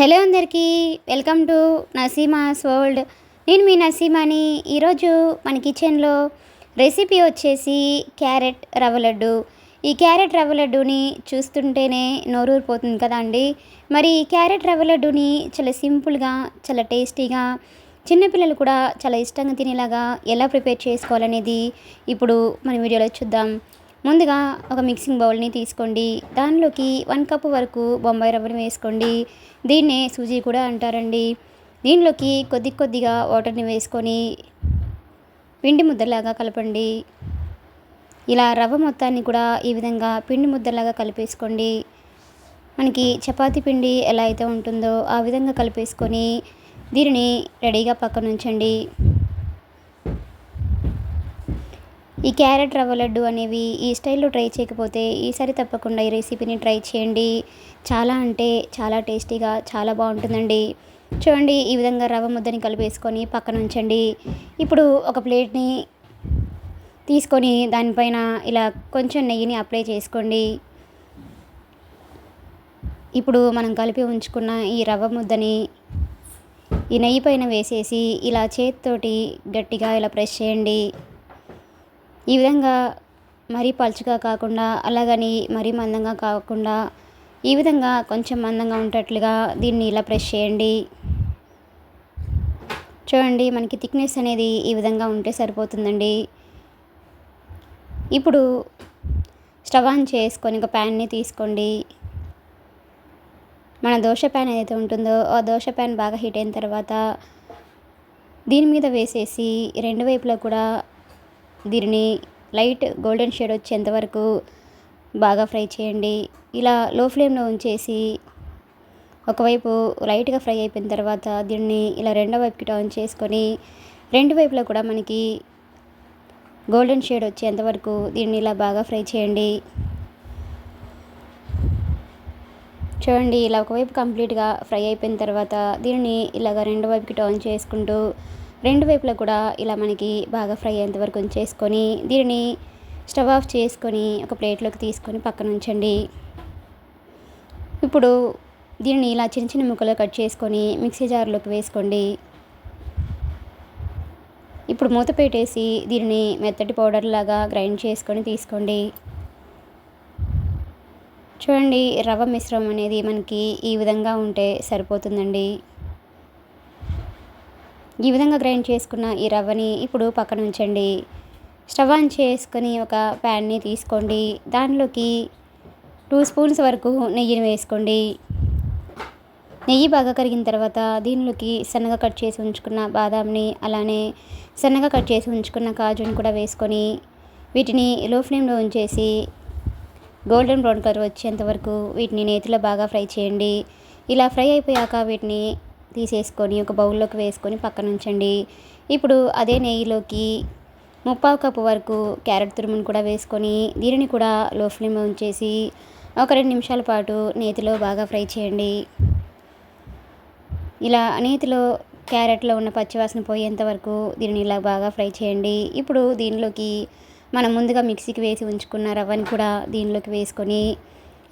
Hello అందరికీ welcome to Naseema's world నేను మీ నసీమాని. ఈరోజు మన కిచెన్లో రెసిపీ వచ్చేసి క్యారెట్ రవ్వ లడ్డు. ఈ క్యారెట్ రవ్వ లడ్డూని చూస్తుంటేనే నోరూరిపోతుంది కదా అండి. మరి ఈ క్యారెట్ రవ్వ లడ్డూని చాలా సింపుల్గా చాలా టేస్టీగా చిన్నపిల్లలు కూడా చాలా ఇష్టంగా తినేలాగా ఎలా ప్రిపేర్ చేసుకోవాలనేది ఇప్పుడు మన వీడియోలో చూద్దాం. ముందుగా ఒక మిక్సింగ్ బౌల్ని తీసుకోండి. దానిలోకి వన్ కప్ వరకు బొంబాయి రవ్వని వేసుకోండి. దీన్నే సూజీ కూడా అంటారండి. దీనిలోకి కొద్ది కొద్దిగా వాటర్ని వేసుకొని పిండి ముద్దలాగా కలపండి. ఇలా రవ్వ మొత్తాన్ని కూడా ఈ విధంగా పిండి ముద్దలాగా కలిపేసుకోండి. మనకి చపాతీ పిండి ఎలా అయితే ఉంటుందో ఆ విధంగా కలిపేసుకొని దీనిని రెడీగా పక్కన ఉంచండి ఈ క్యారెట్ రవ్వ లడ్డు అనేవి ఈ స్టైల్లో ట్రై చేయకపోతే ఈసారి తప్పకుండా ఈ రెసిపీని ట్రై చేయండి. చాలా అంటే చాలా టేస్టీగా చాలా బాగుంటుందండి. చూడండి ఈ విధంగా రవ్వ ముద్దని కలిపేసుకొని పక్కన ఉంచండి. ఇప్పుడు ఒక ప్లేట్ని తీసుకొని దానిపైన ఇలా కొంచెం నెయ్యిని అప్లై చేసుకోండి. ఇప్పుడు మనం కలిపి ఉంచుకున్న ఈ రవ్వ ముద్దని ఈ నెయ్యి పైన వేసేసి ఇలా చేతితోటి గట్టిగా ఇలా ప్రెస్ చేయండి. ఈ విధంగా మరీ పలుచగా కాకుండా అలాగని మరీ మందంగా కాకుండా ఈ విధంగా కొంచెం మందంగా ఉండేట్లుగా దీన్ని ఇలా ప్రెస్ చేయండి. చూడండి మనకి థిక్నెస్ అనేది ఈ విధంగా ఉంటే సరిపోతుందండి. ఇప్పుడు స్టవ్ ఆన్ చేసుకొని ఒక ప్యాన్ని తీసుకోండి. మన దోశ ప్యాన్ ఏదైతే ఉంటుందో ఆ దోశ ప్యాన్ బాగా హీట్ అయిన తర్వాత దీని మీద వేసేసి రెండు వైపులా కూడా దీనిని లైట్ గోల్డెన్ షేడ్ వచ్చేంత వరకు బాగా ఫ్రై చేయండి. ఇలా లో ఫ్లేమ్లో ఉంచేసి ఒకవైపు లైట్గా ఫ్రై అయిపోయిన తర్వాత దీన్ని ఇలా రెండో వైపుకి టర్న్ చేసుకొని రెండు వైపులా కూడా మనకి గోల్డెన్ షేడ్ వచ్చేంత వరకు దీన్ని ఇలా బాగా ఫ్రై చేయండి. చూడండి ఇలా ఒకవైపు కంప్లీట్గా ఫ్రై అయిపోయిన తర్వాత దీనిని ఇలాగ రెండు వైపుకి టర్న్ చేసుకుంటూ రెండు వైపులా కూడా ఇలా మనకి బాగా ఫ్రై అయ్యేంత వరకు ఉంచేసుకొని దీనిని స్టవ్ ఆఫ్ చేసుకొని ఒక ప్లేట్లోకి తీసుకొని పక్కన ఉంచండి. ఇప్పుడు దీనిని ఇలా చిన్న చిన్న ముక్కలు కట్ చేసుకొని మిక్సీ జార్లోకి వేసుకోండి. ఇప్పుడు మూత పెట్టేసి దీనిని మెత్తటి పౌడర్ లాగా గ్రైండ్ చేసుకొని తీసుకోండి. చూడండి రవ్వ మిశ్రమం అనేది మనకి ఈ విధంగా ఉంటే సరిపోతుందండి. ఈ విధంగా గ్రైండ్ చేసుకున్న ఈ రవ్వని ఇప్పుడు పక్కన ఉంచండి. స్టవ్ ఆన్ చేసుకొని ఒక ప్యాన్ని తీసుకోండి. దానిలోకి టూ స్పూన్స్ వరకు నెయ్యిని వేసుకోండి. నెయ్యి బాగా కరిగిన తర్వాత దీనిలోకి సన్నగా కట్ చేసి ఉంచుకున్న బాదాంని అలానే సన్నగా కట్ చేసి ఉంచుకున్న కాజుని కూడా వేసుకొని వీటిని లో ఫ్లేమ్లో ఉంచేసి గోల్డెన్ బ్రౌన్ కలర్ వచ్చేంత వరకు వీటిని నేతిలో బాగా ఫ్రై చేయండి. ఇలా ఫ్రై అయిపోయాక వీటిని తీసేసుకొని ఒక బౌల్లోకి వేసుకొని పక్కన ఉంచండి. ఇప్పుడు అదే నెయ్యిలోకి ముప్పావు కప్పు వరకు క్యారెట్ తురుమును కూడా వేసుకొని దీనిని కూడా లో ఫ్లేమ్ ఉంచేసి ఒక రెండు నిమిషాల పాటు నేతిలో బాగా ఫ్రై చేయండి. ఇలా నేతిలో క్యారెట్లో ఉన్న పచ్చివాసన పోయేంత వరకు దీనిని ఇలా బాగా ఫ్రై చేయండి. ఇప్పుడు దీనిలోకి మనం ముందుగా మిక్సీకి వేసి ఉంచుకున్న రవ్వని కూడా దీనిలోకి వేసుకొని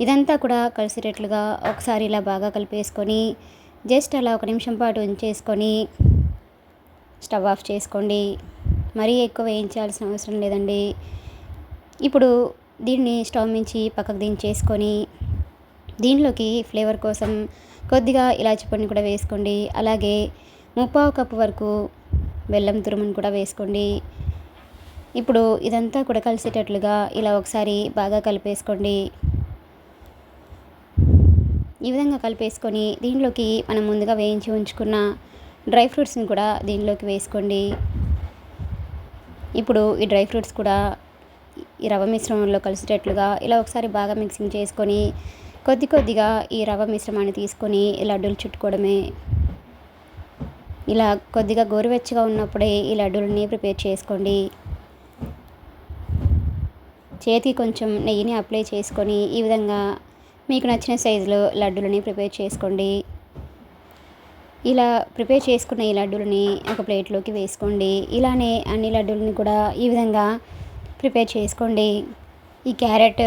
ఇదంతా కూడా కలిసేటట్లుగా ఒకసారి ఇలా బాగా కలిపేసుకొని జస్ట్ అలా ఒక నిమిషం పాటు ఉంచేసుకొని స్టవ్ ఆఫ్ చేసుకోండి. మరీ ఎక్కువ వేయించాల్సిన అవసరం లేదండి. ఇప్పుడు దీన్ని స్టవ్ నుంచి పక్కకు దించేసుకొని దీనిలోకి ఫ్లేవర్ కోసం కొద్దిగా ఇలాచి పొడిని కూడా వేసుకోండి. అలాగే ముప్పావు కప్పు వరకు బెల్లం తురుమును కూడా వేసుకోండి. ఇప్పుడు ఇదంతా కూడా కలిసేటట్లుగా ఇలా ఒకసారి బాగా కలిపేసుకోండి. ఈ విధంగా కలిపేసుకొని దీంట్లోకి మనం ముందుగా వేయించి ఉంచుకున్న డ్రై ఫ్రూట్స్ని కూడా దీనిలోకి వేసుకోండి. ఇప్పుడు ఈ డ్రై ఫ్రూట్స్ కూడా ఈ రవ్వ మిశ్రమంలో కలిసేటట్లుగా ఇలా ఒకసారి బాగా మిక్సింగ్ చేసుకొని కొద్ది కొద్దిగా ఈ రవ్వ మిశ్రమాన్ని తీసుకొని లడ్డూలు చుట్టుకోవడమే. ఇలా కొద్దిగా గోరువెచ్చగా ఉన్నప్పుడే ఈ లడ్డూలని ప్రిపేర్ చేసుకోండి. చేతికి కొంచెం నెయ్యిని అప్లై చేసుకొని ఈ విధంగా మీకు నచ్చిన సైజులో లడ్డూలని ప్రిపేర్ చేసుకోండి. ఇలా ప్రిపేర్ చేసుకున్న ఈ లడ్డూలని ఒక ప్లేట్లోకి వేసుకోండి. ఇలానే అన్ని లడ్డూలని కూడా ఈ విధంగా ప్రిపేర్ చేసుకోండి. ఈ క్యారెట్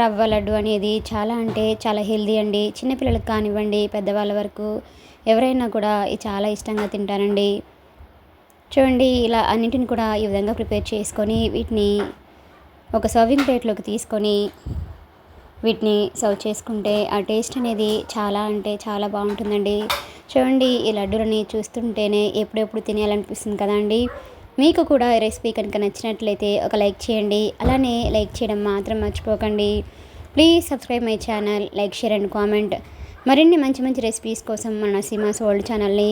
రవ్వ లడ్డు అనేది చాలా అంటే చాలా హెల్దీ అండి. చిన్నపిల్లలకు కానివ్వండి పెద్దవాళ్ళ వరకు ఎవరైనా కూడా ఇది చాలా ఇష్టంగా తింటారండి. చూడండి ఇలా అన్నింటిని కూడా ఈ విధంగా ప్రిపేర్ చేసుకొని వీటిని ఒక సర్వింగ్ ప్లేట్లోకి తీసుకొని వీటిని సర్వ్ చేసుకుంటే ఆ టేస్ట్ అనేది చాలా అంటే చాలా బాగుంటుందండి. చూడండి ఈ లడ్డూలని చూస్తుంటేనే ఎప్పుడెప్పుడు తినేయాలనిపిస్తుంది కదండి మీకు కూడా ఈ రెసిపీ కనుక నచ్చినట్లయితే ఒక లైక్ చేయండి. అలానే లైక్ చేయడం మాత్రం మర్చిపోకండి. Please subscribe my channel like share and comment. మరిన్ని మంచి మంచి రెసిపీస్ కోసం మన సీమాస్ వరల్డ్ ఛానల్ని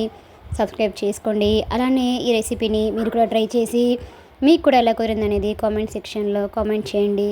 సబ్స్క్రైబ్ చేసుకోండి. అలానే ఈ రెసిపీని మీరు కూడా ట్రై చేసి మీకు కూడా ఎలా కుదిరిందనేది కామెంట్ సెక్షన్లో కామెంట్ చేయండి.